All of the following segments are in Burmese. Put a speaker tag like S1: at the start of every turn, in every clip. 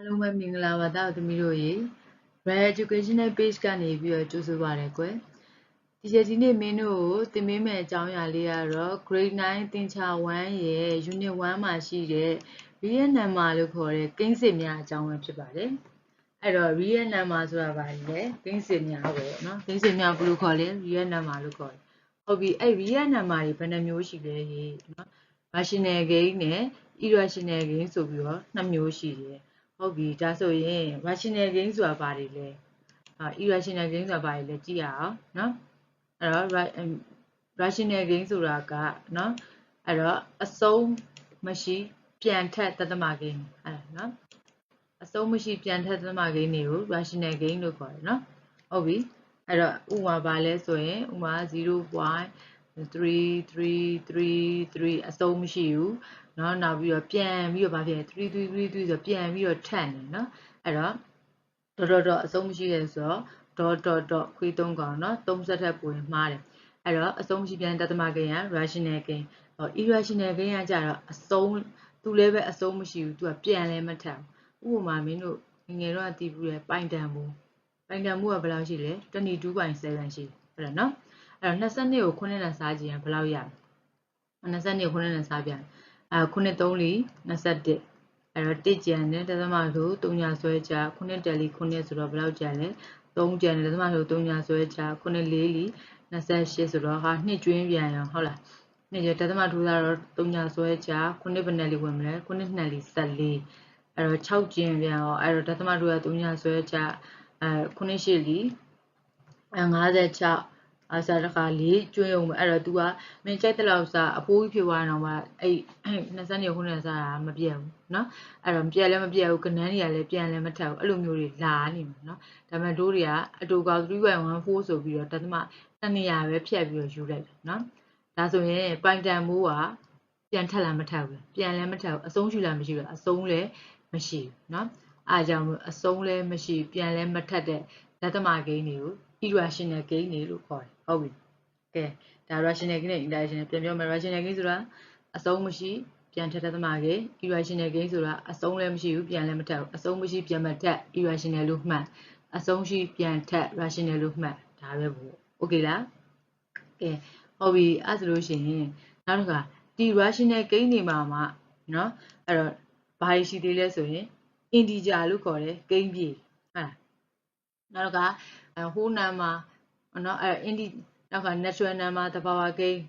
S1: ားလုံးပဲမင်္ဂလာပါတာသမီးတို့ရေ Rare Educational Page ကနေပြီးတော့ကြိုဆိုပါရယ်ကွယ်ဒီရက်ဒီနေ့မင်းတို့ကိုသင်ပေးမယ့်အကြောင်းအရာလေးကတော့ Grade 9သင်္ချာ1ရဲ့ Unit 1မှာရှိတဲ့ Real Number လို့ခေါ်တဲ့ကိန်းစစ်များအကြောင်းပဲဖြစ်ပါတယ်အဲ့တော့ real number ဆိုတာဘာလဲကိန်းစစ်များပေါ့နော်ကိန်းစစ်များဘယ်လိုခေါ်လဲ real number လို့ခေါ်တယ်ဟုတ်ပြီအဲ့ real number တွေဘယ်နှမျိုးရှိလဲရေနော် rational gain နဲ့ irrational gain ဆိုပြီးတော့နှစ်မျိုးရှိတယ် ဟုတ်ပြီဒါဆိုရင် rational gain ဆိုတာဘာတွေလဲအာ irrational gain ဆိုတာဘာတွေလဲကြည့်ရအောင်နော်အဲ့တော့ rational gain ဆိုတာကနော်အဲ့တော့အဆုံးမရှိပြန်ထက်သတ္တမ gain အဲ့ဒါနော်အဆုံးမရှိပြန်ထက်သတ္တမ gain တွေကို rational gain လို့ခေါ်တယ်နော်ဟုတ်ပြီအဲ့တော့ဥမာဘာလဲဆိုရင်ဥမာ0.3333အဆုံးမရှိဘူးနော်နောက်ပြီးတော့ပြန်ပြီးတော့ဘာဖြစ်လဲ3333ဆိုပြန်ပြီးတော့ထပ်နေနော်အဲ့တော့ဒေါ်ဒေါ်ဒေါ်အဆုံးမရှိရဲဆိုတော့ဒေါ်ဒေါ်ဒေါ်ခွေး၃ကောင်နော်၃ဆက်ထပ်ပုံမှားတယ်အဲ့တော့အဆုံးမရှိပြန်တသမဂိန်က rational gain ဟော irrational gain ကကြတော့အဆုံးသူလည်းပဲအဆုံးမရှိဘူးသူကပြန်လဲမထပ်ဘူးဥပမာမင်းတို့ငငယ်တော့အတီးဘူးလေပိုင်တန်ဘူးပိုင်တန်ဘူးကဘယ်လောက်ရှိလဲ22.7ရှိတယ်ဟုတ်လားနော်အဲ့တော့22ကို9နဲ့စားကြည့်ရင်ဘယ်လောက်ရလဲ22ကို9နဲ့စားပြန်တယ် 3 4 21အဲ့တော့1ကျန်တယ်တသမဆို3ညာဆွဲချ9တယ်လီ9ဆိုတော့ဘယ်လောက်ကျန်လဲ3ကျန်တယ်တသမဆို3ညာဆွဲချ9 4လီ28ဆိုတော့ဟာနှစ်ကျွင်းပြန်ရောဟုတ်လားနှစ်ကျတသမထူတာတော့3ညာဆွဲချ9ဘယ်နယ်လီဝင်မလဲ9နှစ်လီ14အဲ့တော့6ကျင်ပြန်ရောအဲ့တော့တသမထူတာ3ညာဆွဲချအဲ9ရှစ်လီအဲ56 အစားတစ်ခါလေးကျွေးအောင်ပဲအဲ့တော့ तू ကမင်းကြိုက်တဲ့လောက်စားအဖိုးကြီးဖြစ်သွားတော့မှအဲ့20နှစ်ခုနှစ်စားတာမပြတ်ဘူးเนาะအဲ့တော့ပြတ်လည်းမပြတ်ဘူးကနန်းတွေကလည်းပြန်လည်းမထက်ဘူးအဲ့လိုမျိုးတွေလာနေမှာเนาะဒါပေမဲ့တို့တွေကအတူကောက်3.14ဆိုပြီးတော့တသမ2နေရာပဲဖြတ်ပြီးတော့ယူလိုက်တယ်เนาะဒါဆိုရင်ပိုင်တန်မိုးကပြန်ထက်လာမထက်ဘူးပြန်လည်းမထက်ဘူးအဆုံးရှိလားမရှိဘူးအဆုံးလည်းမရှိဘူးเนาะအားကြောင့်အဆုံးလည်းမရှိပြန်လည်းမထက်တဲ့ဓသမဂိမ်းတွေကို irrational gain တွေလို့ခေါ်တယ်ဟုတ်ပြီကဲဒါ rational gain နဲ့ irrational ပြန်ပြောမယ် rational gain ဆိုတာအဆုံးမရှိပြန်ထက်တဲ့သမားကေ irrational gain ဆိုတာအဆုံးလည်းမရှိဘူးပြန်လည်းမထက်ဘူးအဆုံးမရှိပြန်မထက် irrational လို့မှတ်အဆုံးရှိပြန်ထက် rational လို့မှတ်ဒါပဲပေါ့ okay လားကဲဟုတ်ပြီအဲ့ဆိုလို့ရှိရင်နောက်တစ်ခါဒီ rational gain တွေမှာမှเนาะအဲ့တော့ဘာရှိသေးလဲဆိုရင် integer လို့ခေါ်တယ် gain ပြေဟုတ်လား နောက်တစ်ခါဟိုးနံမှာနော်အဲ indi နောက်က natural number တဘာဝကိန်း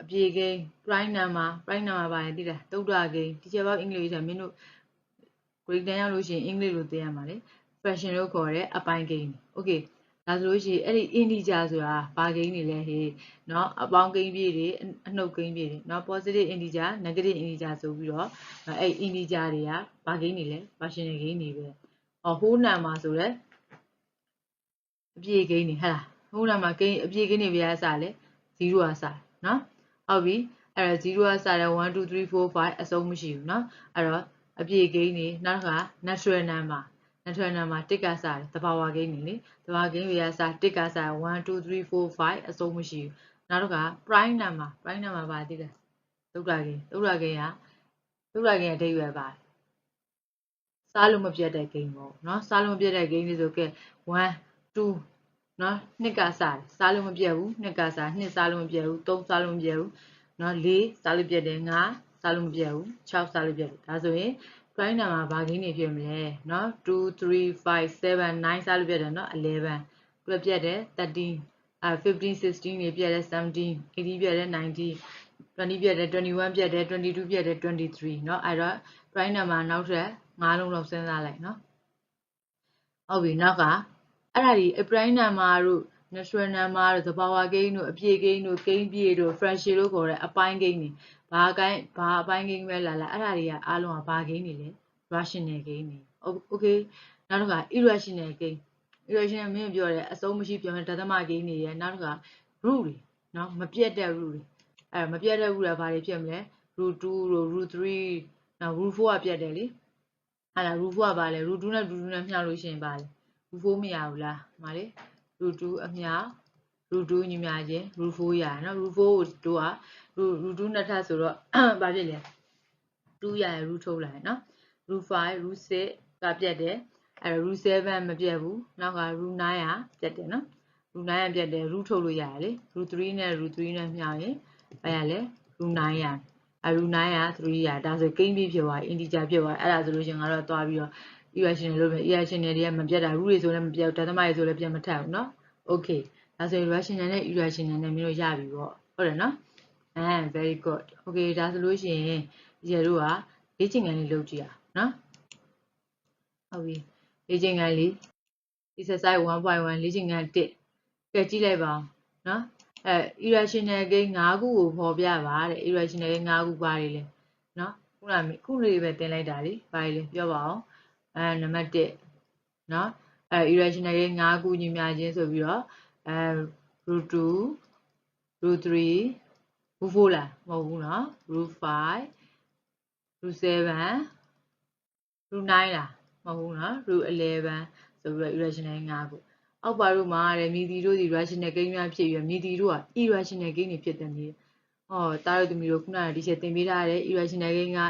S1: အပြေကိန်း prime number prime number ပါရင်သိလားသုဒ္ဓကိန်း teacher ဘောက်အင်္ဂလိပ်ဆိုမင်းတို့ grade 10ရောက်လို့ရှိရင်အင်္ဂလိပ်လိုသင်ရမှာလေ fraction လို့ခေါ်တဲ့အပိုင်းကိန်း okay ဒါဆိုလို့ရှိရင်အဲ့ဒီ integer ဆိုတာဘာကိန်းတွေလဲဟေးเนาะအပေါင်းကိန်းပြည့်တွေအနှုတ်ကိန်းပြည့်တွေเนาะ positive integer negative integer ဆိုပြီးတော့အဲ့ integer တွေကဘာကိန်းတွေလဲ rational ကိန်းတွေပဲဟော whole number ဆိုတော့ အပြည့်ကိန်းနေဟဲ့လားဟိုနာမှာကိန်းအပြည့်ကိန်းနေပြရစားလေ0ကစားနော်ဟုတ်ပြီအဲ့တော့0ကစားတယ်1 2 3 4 5အစုံမရှိဘူးနော်အဲ့တော့အပြည့်ကိန်းနေနောက်တစ်ခါ natural number natural number တစ်ကစားတယ်တဘာဝကိန်းနေလေတဘာဝကိန်းပြရစားတစ်ကစား1 2 3 4 5အစုံမရှိဘူးနောက်တစ်ခါ prime number prime number ပါသိလားသုဒ္ဓကိန်းသုဒ္ဓကိန်းကသုဒ္ဓကိန်းအဓိပ္ပာယ်ပါစားလို့မပြတ်တဲ့ဂိမ်းပေါ့နော်စားလို့မပြတ်တဲ့ဂိမ်းလေးဆိုကဲ1 2နော်နှစ်ကစားစားလို့မပြတ်ဘူးနှစ်ကစားနှစ်စားလို့မပြတ်ဘူးသုံးစားလို့မပြတ်ဘူးနော်လေးစားလို့ပြတ်တယ်ငါးစားလို့မပြတ်ဘူး6စားလို့ပြတ်တယ်ဒါဆိုရင် prime number ဘာဂိမ်းနေဖြစ်မလဲနော်2 3 5 7 9စားလို့ပြတ်တယ်နော်11ပြပြတ်တယ်13အာ15 16နေပြတ်တယ်17 18ပြတ်တယ်19 20ပြတ်တယ်21ပြတ်တယ်22ပြတ်တယ်23เนาะအဲ့တော့ prime number နောက်ထပ်5လုံးလောက်စဉ်းစားလိုက်เนาะဟုတ်ပြီနောက်က အဲ့ဒါဒီ prime number တို့ natural number တို့သဘာဝကိန်းတို့အပြည့်ကိန်းတို့ကိန်းပြည့်တို့ fraction လို့ခေါ်တဲ့အပိုင်းကိန်းတွေဘာကိုင်းဘာအပိုင်းကိန်းပဲလာလာအဲ့ဒါတွေကအားလုံးကဘာကိန်းတွေလဲ rational ကိန်းတွေ okay နောက်တစ်ခါ irrational ကိန်း irrational မင်းပြောတယ်အစုံမရှိပြောမယ်ဒသမကိန်းတွေရဲ့နောက်တစ်ခါ root တွေနော်မပြတ်တဲ့ root တွေအဲ့မပြတ်တဲ့ root ကဘာတွေဖြစ်မလဲ root 2တို့ root 3နော် root 4ကပြတ်တယ်လေဟာလား root 4ကဘာလဲ root 2နဲ့ root 2နဲ့မျှလို့ရှိရင်ဘာလဲ root 4မရဘူးလားဒီမှာလေ root 2အမျှ root 2ညီမချင်း root 4ရနော် root 4ကိုတို့က root 2နှစ်ထပ်ဆိုတော့ဘာဖြစ်လဲ2ရရ root ထုတ်လိုက်နော် root 5 root 6ကပြတ်တယ်အဲ့တော့ root 7မပြတ်ဘူးနောက်က root 9ကပြတ်တယ်နော် root 9ကပြတ်တယ် root ထုတ်လို့ရတယ်လေ root 3နဲ့ root 3နဲ့မျှရင်ဘာရလဲ root 9ရအဲ root 9က3ရဒါဆိုကိန်းပြဖြစ်သွား integer ဖြစ်သွားအဲ့ဒါဆိုလို့ရှင်ကတော့သွားပြီးတော့ irrational လို့ပဲ irrational တွေကမပြတ်တာ root တွေဆိုလည်းမပြတ်ဘူးဓာတ်သမားတွေဆိုလည်းပြန်မထပ်ဘူးเนาะ okay ဒါဆိုရင် rational နဲ့ irrational နဲ့မင်းတို့ရပြီပေါ့ဟုတ်တယ်เนาะအဲ very good okay ဒါဆိုလို့ရှိရင်ဒီတို့ကလေ့ကျင့်ခန်းလေးလုပ်ကြည့်အောင်เนาะဟုတ်ပြီလေ့ကျင့်ခန်းလေး exercise 1.1လေ့ကျင့်ခန်း1ကဲကြည့်လိုက်ပါဦးเนาะအဲ irrational gain 5ခုကိုဖော်ပြပါတဲ့ irrational gain 5ခုပါတယ်လေเนาะခုနကခုလေးပဲတင်လိုက်တာလေပါတယ်လေပြောပါအောင် အဲနံပါတ်1เนาะအဲ irrational gain 5ခုညီမျှခြင်းဆိုပြီးတော့အဲ root 2 root 3 root 4လားမဟုတ်ဘူးเนาะ root 5 root 7 root 9လားမဟုတ်ဘူးเนาะ root 11ဆိုပြီးတော့ irrational 5ခုအောက်ပါတို့မှာတဲ့မြည်တီတို့ဒီ rational gain များဖြစ်ပြီးမြည်တီတို့က irrational gain တွေဖြစ်တယ်မြေဟောတားတို့သမီးတို့ခုနကဒီချက်သင်ပေးထားတဲ့ irrational gain က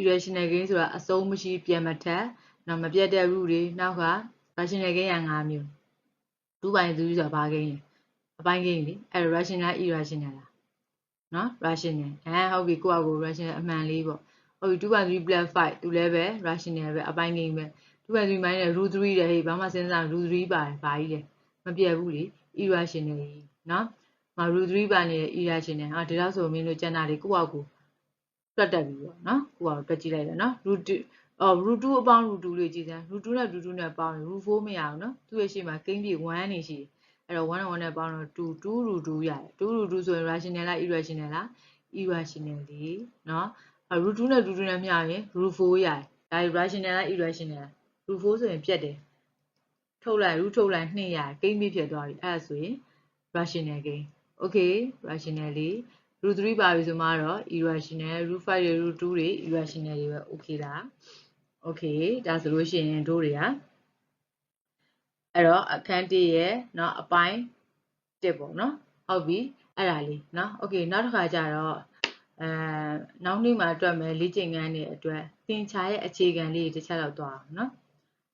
S1: irrational gain ဆိုတာအစုံမရှိပြန်မထက် နောက်မပြတ်တဲ့ root တွေနောက်က rational gain က5မျိုးဒူးပိုင်းသူဆိုတာဘာ gain လဲအပိုင်း gain လေအဲ rational irrational လားနော် rational အဲဟုတ်ပြီကိုယ့်အကို rational အမှန်လေးပေါ့ဟုတ်ပြီ2 by 3 plus 5သူလည်းပဲ rational ပဲအပိုင်း gain ပဲ2 by 3 minus root 3တဲ့ဟေးဘာမှစဉ်းစား root 3ပါတယ်ဘာကြီးလဲမပြတ်ဘူးလေ irrational ကြီးနော်မ root 3ပါနေတဲ့ irrational ဟာဒီတော့ဆိုမင်းတို့ကျန်တာလေးကိုယ့်အကိုတွက်တက်ပြီပေါ့နော်ကိုယ့်အကိုတွက်ကြည့်လိုက်တယ်နော် root အော် root 2အပေါင်း root 2လေးကြည့်စမ်း root 2နဲ့ root 2နဲ့ပေါင်းရင် root 4မရဘူးနော်သူ့ရဲ့ရှေ့မှာကိန်းပြ1နေရှိတယ်အဲ့တော့1နဲ့1နဲ့ပေါင်းတော့2 2 root 2ရတယ်2 root 2ဆိုရင် rational လား irrational လား irrational လေးနော်အဲ root 2နဲ့ root 2နဲ့မျှရင် root 4ရတယ်ဒါ rational လား irrational လား root 4ဆိုရင်ပြတ်တယ်ထုတ်လိုက် root ထုတ်လိုက်2ရတယ်ကိန်းပြဖြစ်သွားပြီအဲ့ဒါဆိုရင် rational gain okay rational လေး root 3ပါပြီဆိုမှတော့ irrational root 5တွေ root 2တွေ irrational တွေပဲ okay လား okay ဒါဆိုလို့ရှိရင်တို့တွေကအဲ့တော့အခန်း1ရဲ့เนาะအပိုင်း1ပေါ့เนาะဟုတ်ပြီအဲ့ဒါလေးเนาะ okay နောက်တစ်ခါကျတော့အဲနောက်နေ့မှာအတွက်မယ်လေ့ကျင့်ခန်းတွေအတွက်သင်ချာရဲ့အခြေခံလေးတစ်ချက်တော့သွားအောင်เนาะ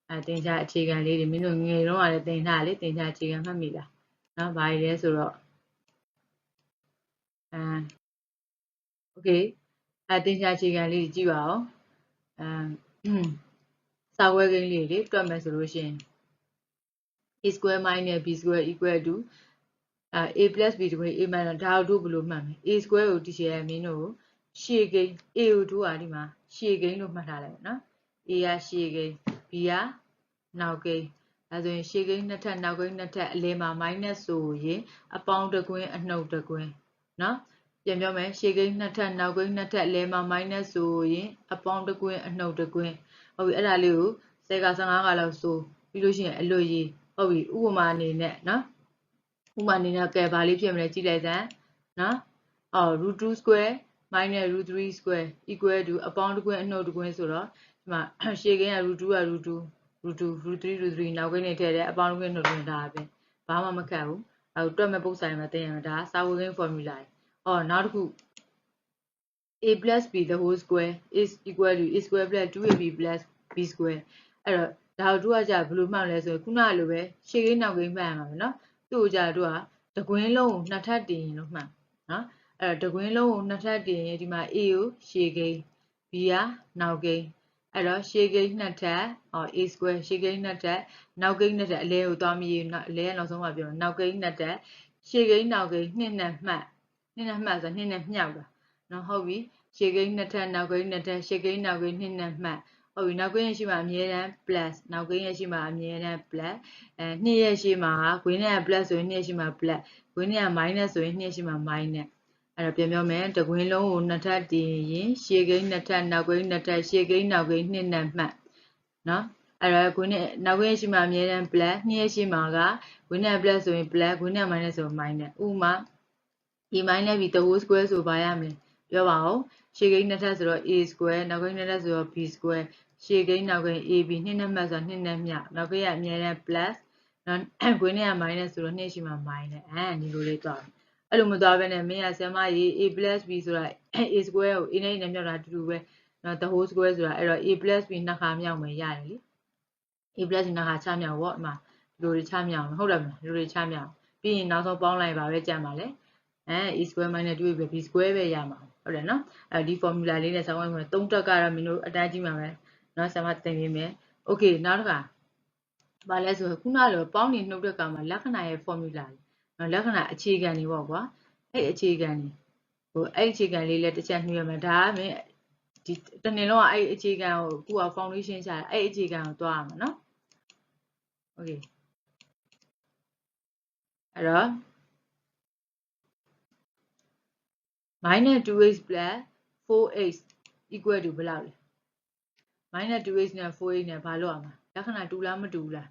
S1: အဲသင်ချာအခြေခံလေးတွေမင်းတို့ငယ်တော့ကလည်းသင်ထားလေသင်ချာအခြေခံမှတ်မိလားเนาะဘာတွေလဲဆိုတော့အဲ okay အဲသင်ချာအခြေခံလေးကြည့်ပါဦးအဲ စာခွဲကိန်းလေးတွေတွက်မယ်ဆိုလို့ရှိရင် a square minus b square equal to a plus b တကွေ a minus ဒါတို့ဘယ်လိုမှတ်မလဲ a square ကိုတရှိရမင်းတို့ရှေ့ကိန်း a ကိုတို့อ่ะဒီမှာရှေ့ကိန်းလို့မှတ်ထားလိုက်နော် a ကရှေ့ကိန်း b ကနောက်ကိန်းအဲဆိုရင်ရှေ့ကိန်းနှစ်ထပ်နောက်ကိန်းနှစ်ထပ်အလဲမှာ minus ဆိုရင်အပေါင်းတကွင်းအနှုတ်တကွင်းနော် ပြန်ပြောမယ်ရှေ့ကိန်းနှစ်ထပ်နောက်ကိန်းနှစ်ထပ်အလဲမှာ minus ဆိုရင်အပေါင်းတကွင်းအနှုတ်တကွင်းဟုတ်ပြီအဲ့ဒါလေးကို10က15ကလောက်ဆိုပြီးလို့ရှိရင်အလွတ်ရေးဟုတ်ပြီဥပမာအနေနဲ့နော်ဥပမာအနေနဲ့ကဲဘာလေးဖြစ်မလဲကြည့်လိုက်စမ်းနော်အော် root 2 square minus root 3 square equal to အပေါင်းတစ်ခွင်းအနှုတ်တစ်ခွင်းဆိုတော့ဒီမှာရှေ့ကင်းက root 2က root 2 root 2 root 3 root 3နောက်ကိန်းနေထည့်တယ်အပေါင်းတစ်ခွင်းနှုတ်တစ်ခွင်းဒါပဲဘာမှမခက်ဘူးအဲတွက်မဲ့ပုံစံမှာသင်ရမှာဒါစာဝေကိန်း formula အော်နောက်တစ်ခု a plus b the whole square is equal to a square plus 2ab plus b square အဲ့တော့ဒါတို့ကကြာဘယ်လိုမှတ်လဲဆိုရင်ခုနကလိုပဲရှေ့ကိန်းနောက်ကိန်းမှတ်ရမှာပဲเนาะသူ့ကိုကြာတို့ကတကွင်းလုံးကိုနှစ်ထပ်တင်ရင်လို့မှတ်နော်အဲ့တော့တကွင်းလုံးကိုနှစ်ထပ်တင်ရင်ဒီမှာ A ကိုရှေ့ကိန်း B ကနောက်ကိန်းအဲ့တော့ရှေ့ကိန်းနှစ်ထပ်ဟော A square ရှေ့ကိန်းနှစ်ထပ်နောက်ကိန်းနှစ်ထပ်အလဲကိုသွားမရအလဲကနောက်ဆုံးမှပြောနောက်ကိန်းနှစ်ထပ်ရှေ့ကိန်းနောက်ကိန်းနှစ်နဲ့မှတ် နှစ်နဲ့မှတ်ဆိုနှစ်နဲ့မြောက်တာနော်ဟုတ်ပြီရှေ့ကိန်းနှစ်ထပ်နောက်ကိန်းနှစ်ထပ်ရှေ့ကိန်းနောက်ကိန်းနှစ်နဲ့မှတ်ဟုတ်ပြီနောက်ကိန်းရရှိမှာအမြဲတမ်း plus နောက်ကိန်းရရှိမှာအမြဲတမ်း plus အဲနှစ်ရရှိမှာဂွင်းနဲ့ plus ဆိုရင်နှစ်ရရှိမှာ plus ဂွင်းနဲ့ minus ဆိုရင်နှစ်ရရှိမှာ minus အဲ့တော့ပြန်ပြောမယ်တကွင်းလုံးကိုနှစ်ထပ်တင်ရင်ရှေ့ကိန်းနှစ်ထပ်နောက်ကိန်းနှစ်ထပ်ရှေ့ကိန်းနောက်ကိန်းနှစ်နဲ့မှတ်နော်အဲ့တော့ဂွင်းနဲ့နောက်ကိန်းရှိမှာအမြဲတမ်း plus နှစ်ရရှိမှာကဂွင်းနဲ့ plus ဆိုရင် plus ဂွင်းနဲ့ minus ဆို minus ဥ ပမာဒီ minus ပြီး the whole square ဆိုပါရမယ်ပြောပါဦးရှေ့ကိန်းနှစ်ထပ်ဆိုတော့ a square နောက်ကိန်းနှစ်ထပ်ဆိုတော့ b square ရှေ့ကိန်းနောက်ကိန်း AB နှစ်နဲ့မှတ်ဆိုနှစ်နဲ့မြနောက်ကိန်းကအမြဲတမ်း plus နော်ခွင်းနဲ့က minus ဆိုတော့နှစ်ရှိမှ minus အဲဒီလိုလေးသွားအဲ့လိုမသွားဘဲနဲ့မင်းကဆရာမကြီး a plus b ဆိုတာ a square ကို a နဲ့နဲ့မြောက်တာအတူတူပဲနော် the whole square ဆိုတာအဲ့တော့ a plus b နှစ်ခါမြောက်မယ်ရတယ်လေ a plus နာဟာချမြောက်ပေါ့ဒီမှာဒီလိုတွေချမြောက်ဟုတ်တယ်မလားဒီလိုတွေချမြောက်ပြီးရင်နောက်ဆုံးပေါင်းလိုက်ပါပဲကြံပါလေ အဲ e square minus 2 ပဲ b square ပဲရမှာဟုတ်တယ်နော်အဲဒီ formula လေးနဲ့ဆောင်းလိုက်မှာ3တက်ကတော့မင်းတို့အတိုင်းကြီးမှာပဲနော်ဆရာမသင်ပေးမယ် okay နောက်တစ်ခါဘာလဲဆိုခုနလိုပေါင်းနေနှုတ်တဲ့ကမှာလက္ခဏာရဲ့ formula နော်လက္ခဏာအခြေခံတွေပေါ့ကွာအဲ့အခြေခံတွေဟိုအဲ့အခြေခံလေးလည်းတစ်ချက်နှွှဲမှာဒါကမင်းဒီတနေ့လုံးကအဲ့အခြေခံကိုခုက foundation ချတာအဲ့အခြေခံကိုတွားရမှာနော် okay အဲ့တော့ minus 2x plus 4x equal to ဘယ်လောက်လဲ minus 2x နဲ့ 4x နဲ့ဘာလုပ်ရမှာလက္ခဏာတူလားမတူဘူးလား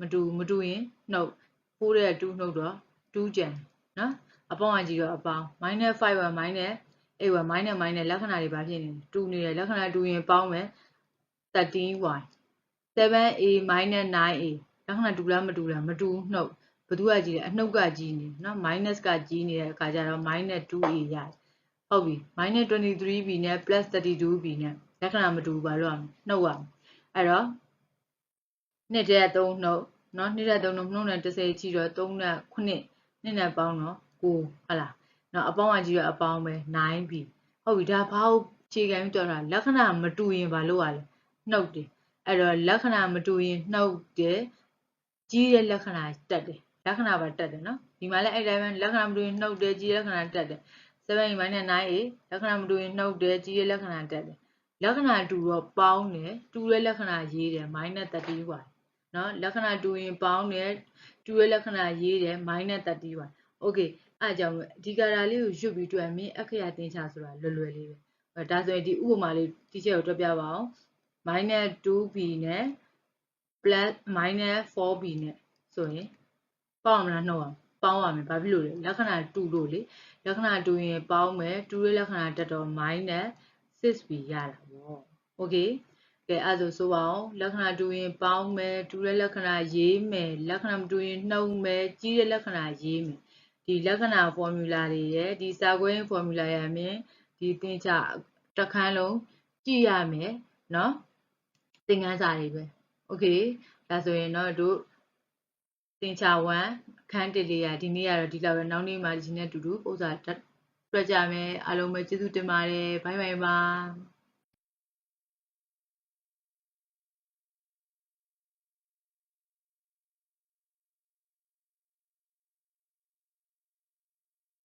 S1: မတူမတူရင်နှုတ်4ရဲ့2နှုတ်တော့2ကျန်နော်အပေါင်းအကြီးတော့အပေါင်း minus 5က minus 8က minus minus လက္ခဏာတွေဘာဖြစ်နေလဲတူနေတယ်လက္ခဏာတူရင်ပေါင်းမယ် 13y 7a minus 9a လက္ခဏာတူလားမတူလားမတူနှုတ်ဘယ်သူကကြီးလဲအနှုတ်ကကြီးနေနော် minus ကကြီးနေတဲ့အခါကျတော့ minus 2a ရတယ် ဟုတ်ပြီ minus 23b နဲ့ plus 32b နဲ့လက္ခဏာမတူဘူးဘာလို့ရမလဲနှုတ်ရမယ်အဲ့တော့နှစ်တဲ့3နှုတ်နော်နှစ်တဲ့3နှုတ်နှုတ်နဲ့30ချီတော့3နဲ့9နှစ်နဲ့ပေါင်းတော့9ဟုတ်လားနော်အပေါင်းအကြီးရအပေါင်းပဲ9ပြီဟုတ်ပြီဒါဘာလို့ခြေခံပြီးတော့တာလက္ခဏာမတူရင်ဘာလို့ရလဲနှုတ်တယ်အဲ့တော့လက္ခဏာမတူရင်နှုတ်တယ်ကြီးတဲ့လက္ခဏာတက်တယ်လက္ခဏာပါတက်တယ်နော်ဒီမှာလည်းအဲ့တိုင်းပဲလက္ခဏာမတူရင်နှုတ်တယ်ကြီးလက္ခဏာတက်တယ် 7 minus 9a လက္ခဏာမတူရင်နှုတ်တယ်ကြီးရဲ့လက္ခဏာတက်တယ်လက္ခဏာတူတော့ပေါင်းတယ်တူရဲ့လက္ခဏာရေးတယ် minus 30y နော်လက္ခဏာတူရင်ပေါင်းတယ်တူရဲ့လက္ခဏာရေးတယ် minus 30y okay အဲ့ကြောင့်အဓိကဓာတ်လေးကိုရွတ်ပြီးတွေ့မင်းအခရာသင်္ချာဆိုတာလွယ်လွယ်လေးပဲဒါဆိုရင်ဒီဥပမာလေးတိကျကိုတွက်ပြပါအောင် minus 2b နဲ့ plus minus 4b နဲ့ဆိုရင်ပေါင်းမလားနှုတ်အောင် ပေါင်းရမယ်ဘာဖြစ်လို့လဲလက္ခဏာတူလို့လေလက္ခဏာတူရင်ပေါင်းမယ်တူရဲ့လက္ခဏာတက်တော့ minus 6b ရတာပေါ့ okay ကဲအဲ့ဒါဆိုပါအောင်လက္ခဏာတူရင်ပေါင်းမယ်တူတဲ့လက္ခဏာရေးမယ်လက္ခဏာမတူရင်နှုတ်မယ်ကြီးတဲ့လက္ခဏာရေးမယ်ဒီလက္ခဏာ formula တွေရဲ့ဒီစာခွဲ formula ရမယ်ဒီသင်္ချတစ်ခန်းလုံးကြည့်ရမယ်เนาะသင်ခန်းစာတွေပဲ okay ဒါဆိုရင်တော့တို့သင်္ချ1 ခန်းတစ်လေးရဒီနေ့ကတော့ဒီလောက်ပဲနောက်နေ့မှဒီနေ့တူတူပုံစံတွက်ကြမယ်အားလုံးပဲကျေးဇူးတင်ပါတယ်ဘိုင်ဘိုင်ပါ